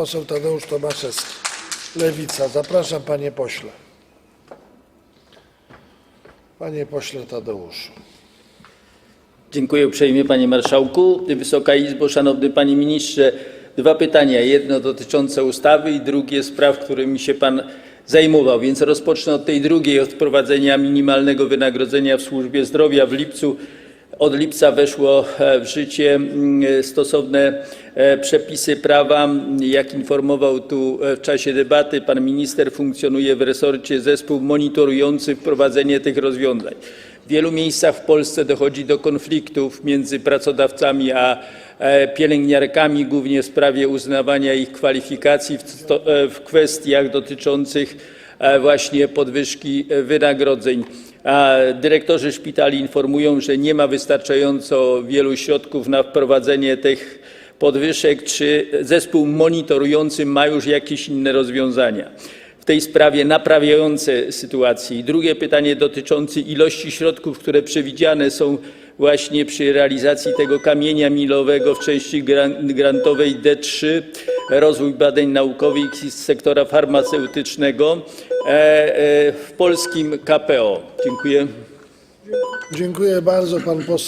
poseł Tadeusz Tomaszewski, Lewica. Zapraszam, panie pośle. Panie pośle Tadeuszu. Dziękuję uprzejmie, panie marszałku. Wysoka Izbo, szanowny panie ministrze, dwa pytania. Jedno dotyczące ustawy i drugie spraw, którymi się pan zajmował. Więc rozpocznę od tej drugiej, od wprowadzenia minimalnego wynagrodzenia w służbie zdrowia. W lipcu, od lipca weszło e, w życie mm, stosowne e, przepisy prawa. Jak informował tu e, w czasie debaty pan minister, funkcjonuje w resorcie zespół monitorujący wprowadzenie tych rozwiązań. W wielu miejscach w Polsce dochodzi do konfliktów między pracodawcami a pielęgniarkami, głównie w sprawie uznawania ich kwalifikacji w, kwestiach dotyczących właśnie podwyżki e, wynagrodzeń. Dyrektorzy szpitali informują, że nie ma wystarczająco wielu środków na wprowadzenie tych podwyżek. Czy zespół monitorujący ma już jakieś inne rozwiązania? w tej sprawie naprawiające sytuację? I drugie pytanie dotyczące ilości środków, które przewidziane są właśnie przy realizacji tego kamienia milowego w części gran- grantowej D3, rozwój badań naukowych z sektora farmaceutycznego e, e, w polskim KPO. Dziękuję. Dziękuję bardzo, pan poseł.